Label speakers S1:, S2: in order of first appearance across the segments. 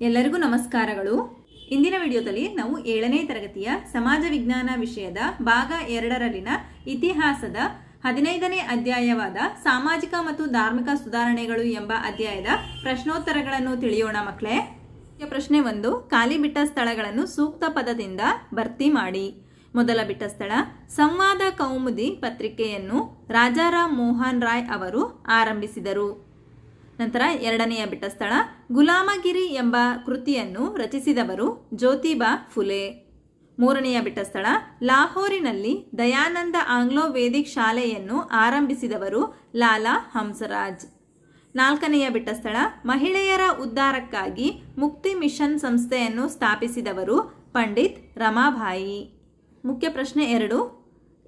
S1: ಎಲ್ಲರಿಗೂ ನಮಸ್ಕಾರಗಳು. ಇಂದಿನ ವಿಡಿಯೋದಲ್ಲಿ ನಾವು ಏಳನೇ ತರಗತಿಯ ಸಮಾಜ ವಿಜ್ಞಾನ ವಿಷಯದ ಭಾಗ ಎರಡರಲ್ಲಿನ ಇತಿಹಾಸದ ಹದಿನೈದನೇ ಅಧ್ಯಾಯವಾದ ಸಾಮಾಜಿಕ ಮತ್ತು ಧಾರ್ಮಿಕ ಸುಧಾರಣೆಗಳು ಎಂಬ ಅಧ್ಯಾಯದ ಪ್ರಶ್ನೋತ್ತರಗಳನ್ನು ತಿಳಿಯೋಣ ಮಕ್ಕಳೇ. ಪ್ರಶ್ನೆ ಒಂದು, ಖಾಲಿ ಬಿಟ್ಟ ಸ್ಥಳಗಳನ್ನು ಸೂಕ್ತ ಪದದಿಂದ ಭರ್ತಿ ಮಾಡಿ. ಮೊದಲ ಬಿಟ್ಟ ಸ್ಥಳ, ಸಂವಾದ ಕೌಮುದಿ ಪತ್ರಿಕೆಯನ್ನು ರಾಜಾರಾಮ್ ಮೋಹನ್ ರಾಯ್ ಅವರು ಆರಂಭಿಸಿದರು. ನಂತರ ಎರಡನೆಯ ಬಿಟ್ಟ ಸ್ಥಳ, ಗುಲಾಮಗಿರಿ ಎಂಬ ಕೃತಿಯನ್ನು ರಚಿಸಿದವರು ಜ್ಯೋತಿಬಾ ಫುಲೆ. ಮೂರನೆಯ ಬಿಟ್ಟ ಸ್ಥಳ, ಲಾಹೋರಿನಲ್ಲಿ ದಯಾನಂದ ಆಂಗ್ಲೋ ವೇದಿಕ್ ಶಾಲೆಯನ್ನು ಆರಂಭಿಸಿದವರು ಲಾಲಾ ಹಂಸರಾಜ್. ನಾಲ್ಕನೆಯ ಬಿಟ್ಟ ಸ್ಥಳ, ಮಹಿಳೆಯರ ಉದ್ಧಾರಕ್ಕಾಗಿ ಮುಕ್ತಿ ಮಿಷನ್ ಸಂಸ್ಥೆಯನ್ನು ಸ್ಥಾಪಿಸಿದವರು ಪಂಡಿತ್ ರಮಾಭಾಯಿ. ಮುಖ್ಯ ಪ್ರಶ್ನೆ ಎರಡು,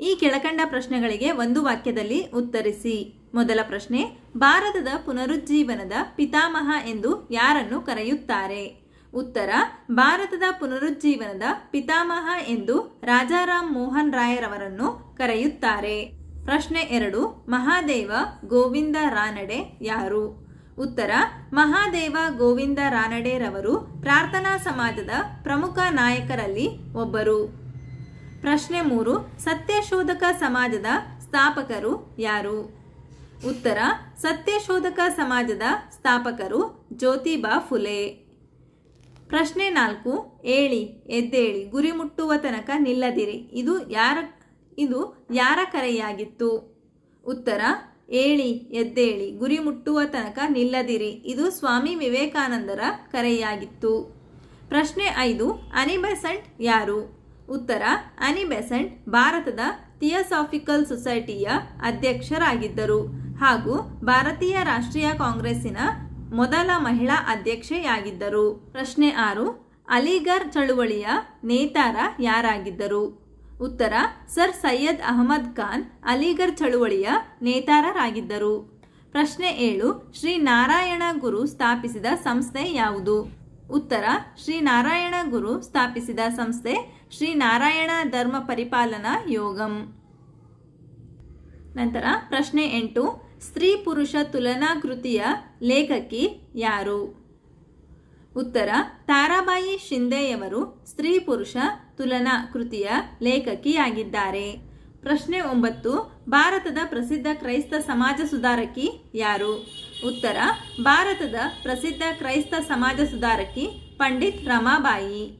S1: ಈ ಕೆಳಕಂಡ ಪ್ರಶ್ನೆಗಳಿಗೆ ಒಂದು ವಾಕ್ಯದಲ್ಲಿ ಉತ್ತರಿಸಿ. ಮೊದಲ ಪ್ರಶ್ನೆ, ಭಾರತದ ಪುನರುಜ್ಜೀವನದ ಪಿತಾಮಹ ಎಂದು ಯಾರನ್ನು ಕರೆಯುತ್ತಾರೆ? ಉತ್ತರ, ಭಾರತದ ಪುನರುಜ್ಜೀವನದ ಪಿತಾಮಹ ಎಂದು ರಾಜಾರಾಮ್ ಮೋಹನ್ ರಾಯರವರನ್ನು ಕರೆಯುತ್ತಾರೆ. ಪ್ರಶ್ನೆ ಎರಡು, ಮಹಾದೇವ ಗೋವಿಂದ ರಾನಡೆ ಯಾರು? ಉತ್ತರ, ಮಹಾದೇವ ಗೋವಿಂದ ರಾನಡೆರವರು ಪ್ರಾರ್ಥನಾ ಸಮಾಜದ ಪ್ರಮುಖ ನಾಯಕರಲ್ಲಿ ಒಬ್ಬರು. ಪ್ರಶ್ನೆ ಮೂರು, ಸತ್ಯಶೋಧಕ ಸಮಾಜದ ಸ್ಥಾಪಕರು ಯಾರು? ಉತ್ತರ, ಸತ್ಯಶೋಧಕ ಸಮಾಜದ ಸ್ಥಾಪಕರು ಜ್ಯೋತಿಬಾ ಫುಲೆ. ಪ್ರಶ್ನೆ ನಾಲ್ಕು, ಏಳಿ, ಎದ್ದೇಳಿ, ಗುರಿ ಮುಟ್ಟುವ ತನಕ ನಿಲ್ಲದಿರಿ. ಇದು ಯಾರ ಇದು ಯಾರ ಕರೆಯಾಗಿತ್ತು? ಉತ್ತರ, ಏಳಿ, ಎದ್ದೇಳಿ, ಗುರಿ ಮುಟ್ಟುವ ತನಕ ನಿಲ್ಲದಿರಿ. ಇದು ಸ್ವಾಮಿ ವಿವೇಕಾನಂದರ ಕರೆಯಾಗಿತ್ತು. ಪ್ರಶ್ನೆ ಐದು, ಅನಿಬೆಸೆಂಟ್ ಯಾರು? ಉತ್ತರ, ಅನಿಬೆಸೆಂಟ್ ಭಾರತದ ಥಿಯೋಸಾಫಿಕಲ್ ಸೊಸೈಟಿಯ ಅಧ್ಯಕ್ಷರಾಗಿದ್ದರು. ಹಾಗೂ ಭಾರತೀಯ ರಾಷ್ಟ್ರೀಯ ಕಾಂಗ್ರೆಸ್ಸಿನ ಮೊದಲ ಮಹಿಳಾ ಅಧ್ಯಕ್ಷೆಯಾಗಿದ್ದರು. ಪ್ರಶ್ನೆ ಆರು, ಅಲಿಗರ್ ಚಳುವಳಿಯ ನೇತಾರ ಯಾರಾಗಿದ್ದರು? ಉತ್ತರ, ಸರ್ ಸೈಯದ್ ಅಹಮದ್ ಖಾನ್ ಅಲಿಗರ್ ಚಳುವಳಿಯ ನೇತಾರರಾಗಿದ್ದರು. ಪ್ರಶ್ನೆ ಏಳು, ಶ್ರೀ ನಾರಾಯಣ ಗುರು ಸ್ಥಾಪಿಸಿದ ಸಂಸ್ಥೆ ಯಾವುದು? ಉತ್ತರ, ಶ್ರೀ ನಾರಾಯಣ ಗುರು ಸ್ಥಾಪಿಸಿದ ಸಂಸ್ಥೆ ಶ್ರೀ ನಾರಾಯಣ ಧರ್ಮ ಪರಿಪಾಲನಾ ಯೋಗಂ. ನಂತರ ಪ್ರಶ್ನೆ ಎಂಟು ಸ್ತ್ರೀ ಪುರುಷ ತುಲನಾ ಕೃತಿಯ ಲೇಖಕಿ ಯಾರು? ಉತ್ತರ, ತಾರಾಬಾಯಿ ಶಿಂದೆಯವರು ಸ್ತ್ರೀ ಪುರುಷ ತುಲನಾ ಕೃತಿಯ ಲೇಖಕಿಯಾಗಿದ್ದಾರೆ. ಪ್ರಶ್ನೆ ಒಂಬತ್ತು, ಭಾರತದ ಪ್ರಸಿದ್ಧ ಕ್ರೈಸ್ತ ಸಮಾಜ ಸುಧಾರಕಿ ಯಾರು? ಉತ್ತರ, ಭಾರತದ ಪ್ರಸಿದ್ಧ ಕ್ರೈಸ್ತ ಸಮಾಜ ಸುಧಾರಕಿ ಪಂಡಿತ್ ರಮಾಬಾಯಿ.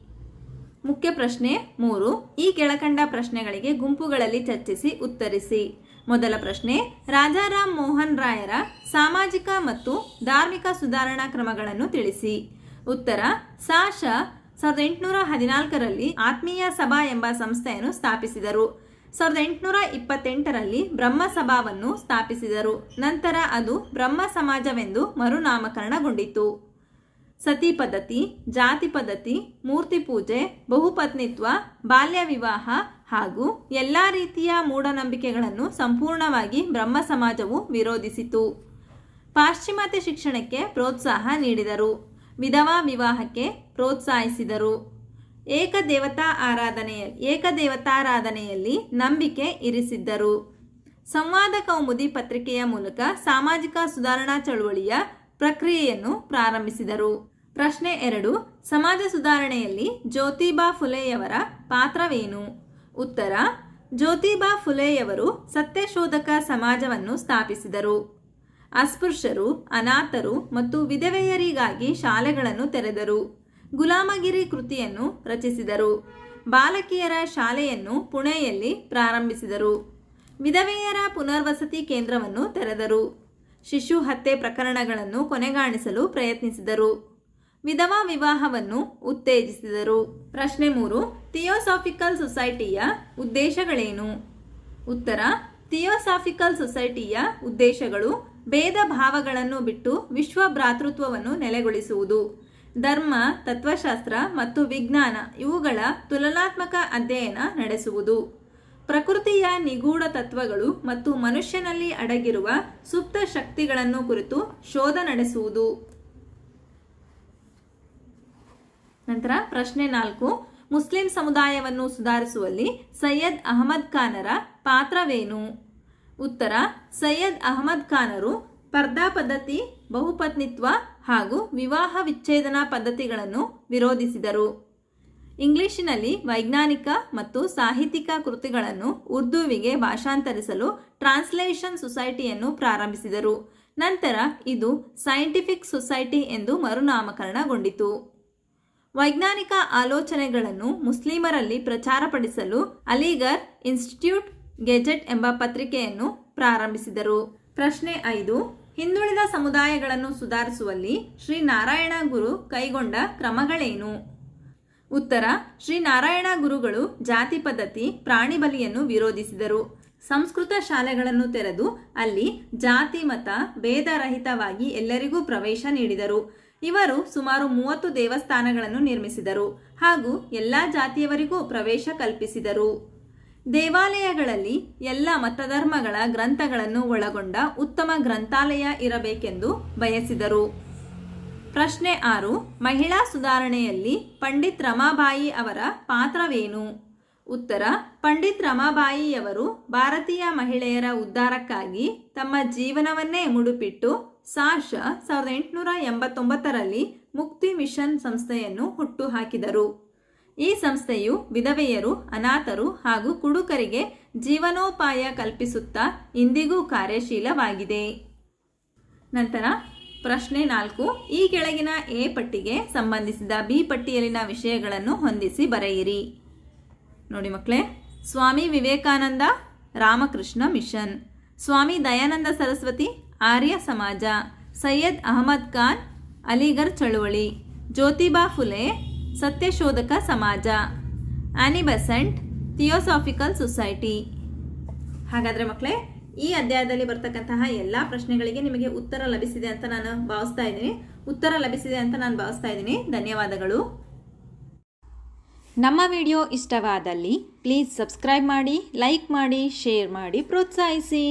S1: ಮುಖ್ಯ ಪ್ರಶ್ನೆ ಮೂರು. ಈ ಕೆಳಕಂಡ ಪ್ರಶ್ನೆಗಳಿಗೆ ಗುಂಪುಗಳಲ್ಲಿ ಚರ್ಚಿಸಿ ಉತ್ತರಿಸಿ. ಮೊದಲ ಪ್ರಶ್ನೆ ರಾಜಾರಾಮ್ ಮೋಹನ್ ರಾಯರ ಸಾಮಾಜಿಕ ಮತ್ತು ಧಾರ್ಮಿಕ ಸುಧಾರಣಾ ಕ್ರಮಗಳನ್ನು ತಿಳಿಸಿ. ಉತ್ತರ ಸಾಶ ಸಾವಿರದ ಎಂಟುನೂರ ಹದಿನಾಲ್ಕರಲ್ಲಿ ಆತ್ಮೀಯ ಸಭಾ ಎಂಬ ಸಂಸ್ಥೆಯನ್ನು ಸ್ಥಾಪಿಸಿದರು. ಸಾವಿರದ ಎಂಟುನೂರ ಇಪ್ಪತ್ತೆಂಟರಲ್ಲಿ ಬ್ರಹ್ಮ ಸಭಾವನ್ನು ಸ್ಥಾಪಿಸಿದರು. ನಂತರ ಅದು ಬ್ರಹ್ಮ ಸಮಾಜವೆಂದು ಮರುನಾಮಕರಣಗೊಂಡಿತು. ಸತಿ ಪದ್ಧತಿ, ಜಾತಿ ಪದ್ಧತಿ, ಮೂರ್ತಿ ಪೂಜೆ, ಬಹುಪತ್ನಿತ್ವ, ಬಾಲ್ಯ ವಿವಾಹ ಹಾಗೂ ಎಲ್ಲ ರೀತಿಯ ಮೂಢನಂಬಿಕೆಗಳನ್ನು ಸಂಪೂರ್ಣವಾಗಿ ಬ್ರಹ್ಮ ಸಮಾಜವು ವಿರೋಧಿಸಿತು. ಪಾಶ್ಚಿಮಾತ್ಯ ಶಿಕ್ಷಣಕ್ಕೆ ಪ್ರೋತ್ಸಾಹ ನೀಡಿದರು. ವಿಧವಾ ವಿವಾಹಕ್ಕೆ ಪ್ರೋತ್ಸಾಹಿಸಿದರು. ಏಕದೇವತಾ ಆರಾಧನೆಯ, ಏಕದೇವತಾರಾಧನೆಯಲ್ಲಿ ನಂಬಿಕೆ ಇರಿಸಿದ್ದರು. ಸಂವಾದ ಕೌಮುದಿ ಪತ್ರಿಕೆಯ ಮೂಲಕ ಸಾಮಾಜಿಕ ಸುಧಾರಣಾ ಚಳುವಳಿಯ ಪ್ರಕ್ರಿಯೆಯನ್ನು ಪ್ರಾರಂಭಿಸಿದರು. ಪ್ರಶ್ನೆ ಎರಡು, ಸಮಾಜ ಸುಧಾರಣೆಯಲ್ಲಿ ಜ್ಯೋತಿಬಾ ಫುಲೆಯವರ ಪಾತ್ರವೇನು? ಉತ್ತರ, ಜ್ಯೋತಿಬಾ ಫುಲೆಯವರು ಸತ್ಯಶೋಧಕ ಸಮಾಜವನ್ನು ಸ್ಥಾಪಿಸಿದರು. ಅಸ್ಪೃಶ್ಯರು, ಅನಾಥರು ಮತ್ತು ವಿಧವೆಯರಿಗಾಗಿ ಶಾಲೆಗಳನ್ನು ತೆರೆದರು. ಗುಲಾಮಗಿರಿ ಕೃತಿಯನ್ನು ರಚಿಸಿದರು. ಬಾಲಕಿಯರ ಶಾಲೆಯನ್ನು ಪುಣೆಯಲ್ಲಿ ಪ್ರಾರಂಭಿಸಿದರು. ವಿಧವೆಯರ ಪುನರ್ವಸತಿ ಕೇಂದ್ರವನ್ನು ತೆರೆದರು. ಶಿಶು ಹತ್ಯೆ ಪ್ರಕರಣಗಳನ್ನು ಕೊನೆಗಾಣಿಸಲು ಪ್ರಯತ್ನಿಸಿದರು. ವಿಧವಾ ವಿವಾಹವನ್ನು ಉತ್ತೇಜಿಸಿದರು. ಪ್ರಶ್ನೆ ಮೂರು, ಥಿಯೋಸಾಫಿಕಲ್ ಸೊಸೈಟಿಯ ಉದ್ದೇಶಗಳೇನು? ಉತ್ತರ, ಥಿಯೋಸಾಫಿಕಲ್ ಸೊಸೈಟಿಯ ಉದ್ದೇಶಗಳು ಭೇದ ಭಾವಗಳನ್ನು ಬಿಟ್ಟು ವಿಶ್ವ ಭ್ರಾತೃತ್ವವನ್ನು ನೆಲೆಗೊಳಿಸುವುದು. ಧರ್ಮ, ತತ್ವಶಾಸ್ತ್ರ ಮತ್ತು ವಿಜ್ಞಾನ ಇವುಗಳ ತುಲನಾತ್ಮಕ ಅಧ್ಯಯನ ನಡೆಸುವುದು. ಪ್ರಕೃತಿಯ ನಿಗೂಢ ತತ್ವಗಳು ಮತ್ತು ಮನುಷ್ಯನಲ್ಲಿ ಅಡಗಿರುವ ಸುಪ್ತ ಶಕ್ತಿಗಳನ್ನು ಕುರಿತು ಶೋಧ ನಡೆಸುವುದು. ನಂತರ ಪ್ರಶ್ನೆ ನಾಲ್ಕು. ಮುಸ್ಲಿಂ ಸಮುದಾಯವನ್ನು ಸುಧಾರಿಸುವಲ್ಲಿ ಸೈಯದ್ ಅಹಮದ್ ಖಾನರ ಪಾತ್ರವೇನು? ಉತ್ತರ, ಸೈಯದ್ ಅಹಮದ್ ಖಾನರು ಸ್ಪರ್ಧಾ ಪದ್ಧತಿ, ಬಹುಪತ್ನಿತ್ವ ಹಾಗೂ ವಿವಾಹ ವಿಚ್ಛೇದನ ಪದ್ಧತಿಗಳನ್ನು ವಿರೋಧಿಸಿದರು. ಇಂಗ್ಲಿಷಿನಲ್ಲಿ ವೈಜ್ಞಾನಿಕ ಮತ್ತು ಸಾಹಿತ್ಯಿಕ ಕೃತಿಗಳನ್ನು ಉರ್ದುವಿಗೆ ಭಾಷಾಂತರಿಸಲು ಟ್ರಾನ್ಸ್ಲೇಷನ್ ಸೊಸೈಟಿಯನ್ನು ಪ್ರಾರಂಭಿಸಿದರು. ನಂತರ ಇದು ಸೈಂಟಿಫಿಕ್ ಸೊಸೈಟಿ ಎಂದು ಮರುನಾಮಕರಣಗೊಂಡಿತು. ವೈಜ್ಞಾನಿಕ ಆಲೋಚನೆಗಳನ್ನು ಮುಸ್ಲಿಮರಲ್ಲಿ ಪ್ರಚಾರಪಡಿಸಲು ಅಲಿಗರ್ ಇನ್ಸ್ಟಿಟ್ಯೂಟ್ ಗೆಜೆಟ್ ಎಂಬ ಪತ್ರಿಕೆಯನ್ನು ಪ್ರಾರಂಭಿಸಿದರು. ಪ್ರಶ್ನೆ ಐದು, ಹಿಂದುಳಿದ ಸಮುದಾಯಗಳನ್ನು ಸುಧಾರಿಸುವಲ್ಲಿ ಶ್ರೀ ನಾರಾಯಣ ಗುರು ಕೈಗೊಂಡ ಕ್ರಮಗಳೇನು? ಉತ್ತರ, ಶ್ರೀ ನಾರಾಯಣ ಗುರುಗಳು ಜಾತಿ ಪದ್ಧತಿ, ಪ್ರಾಣಿ ಬಲಿಯನ್ನು ವಿರೋಧಿಸಿದರು. ಸಂಸ್ಕೃತ ಶಾಲೆಗಳನ್ನು ತೆರೆದು ಅಲ್ಲಿ ಜಾತಿ, ಮತ ಭೇದರಹಿತವಾಗಿ ಎಲ್ಲರಿಗೂ ಪ್ರವೇಶ ನೀಡಿದರು. ಇವರು ಸುಮಾರು ಮೂವತ್ತು ದೇವಸ್ಥಾನಗಳನ್ನು ನಿರ್ಮಿಸಿದರು ಹಾಗೂ ಎಲ್ಲ ಜಾತಿಯವರಿಗೂ ಪ್ರವೇಶ ಕಲ್ಪಿಸಿದರು. ದೇವಾಲಯಗಳಲ್ಲಿ ಎಲ್ಲ ಮತಧರ್ಮಗಳ ಗ್ರಂಥಗಳನ್ನು ಒಳಗೊಂಡ ಉತ್ತಮ ಗ್ರಂಥಾಲಯ ಇರಬೇಕೆಂದು ಬಯಸಿದರು. ಪ್ರಶ್ನೆ ಆರು, ಮಹಿಳಾ ಸುಧಾರಣೆಯಲ್ಲಿ ಪಂಡಿತ್ ರಮಾಬಾಯಿ ಅವರ ಪಾತ್ರವೇನು? ಉತ್ತರ, ಪಂಡಿತ್ ರಮಾಬಾಯಿಯವರು ಭಾರತೀಯ ಮಹಿಳೆಯರ ಉದ್ಧಾರಕ್ಕಾಗಿ ತಮ್ಮ ಜೀವನವನ್ನೇ ಮುಡುಪಿಟ್ಟು ಸಾಶ ಸಾವಿರದ ಎಂಟುನೂರ ಎಂಬತ್ತೊಂಬತ್ತರಲ್ಲಿ ಮುಕ್ತಿ ಮಿಷನ್ ಸಂಸ್ಥೆಯನ್ನು ಹುಟ್ಟುಹಾಕಿದರು. ಈ ಸಂಸ್ಥೆಯು ವಿಧವೆಯರು, ಅನಾಥರು ಹಾಗೂ ಕುಡುಕರಿಗೆ ಜೀವನೋಪಾಯ ಕಲ್ಪಿಸುತ್ತಾ ಇಂದಿಗೂ ಕಾರ್ಯಶೀಲವಾಗಿದೆ. ನಂತರ ಪ್ರಶ್ನೆ ನಾಲ್ಕು, ಈ ಕೆಳಗಿನ ಎ ಪಟ್ಟಿಗೆ ಸಂಬಂಧಿಸಿದ ಬಿ ಪಟ್ಟಿಯಲ್ಲಿನ ವಿಷಯಗಳನ್ನು ಹೊಂದಿಸಿ ಬರೆಯಿರಿ. ನೋಡಿ ಮಕ್ಕಳೇ, ಸ್ವಾಮಿ ವಿವೇಕಾನಂದ ರಾಮಕೃಷ್ಣ ಮಿಷನ್, ಸ್ವಾಮಿ ದಯಾನಂದ ಸರಸ್ವತಿ ಆರ್ಯ ಸಮಾಜ, ಸೈಯದ್ ಅಹಮದ್ ಖಾನ್ ಅಲಿಗರ್ ಚಳುವಳಿ, ಜ್ಯೋತಿಬಾ ಫುಲೆ, ಸತ್ಯಶೋಧಕ ಸಮಾಜ, ಆನಿಬಸೆಂಟ್, ಥಿಯೋಸಾಫಿಕಲ್ ಸೊಸೈಟಿ. ಹಾಗಾದರೆ ಮಕ್ಕಳೇ ಈ ಅಧ್ಯಾಯದಲ್ಲಿ ಬರ್ತಕ್ಕಂತಹ ಎಲ್ಲ ಪ್ರಶ್ನೆಗಳಿಗೆ ನಿಮಗೆ ಉತ್ತರ ಲಭಿಸಿದೆ ಅಂತ ನಾನು ಭಾವಿಸ್ತಾ ಇದ್ದೀನಿ. ಉತ್ತರ ಲಭಿಸಿದೆ ಅಂತ ನಾನು ಭಾವಿಸ್ತಾ ಇದ್ದೀನಿ. ಧನ್ಯವಾದಗಳು.
S2: ನಮ್ಮ ವಿಡಿಯೋ ಇಷ್ಟವಾದಲ್ಲಿ ಪ್ಲೀಸ್ ಸಬ್ಸ್ಕ್ರೈಬ್ ಮಾಡಿ, ಲೈಕ್ ಮಾಡಿ, ಶೇರ್ ಮಾಡಿ, ಪ್ರೋತ್ಸಾಹಿಸಿ.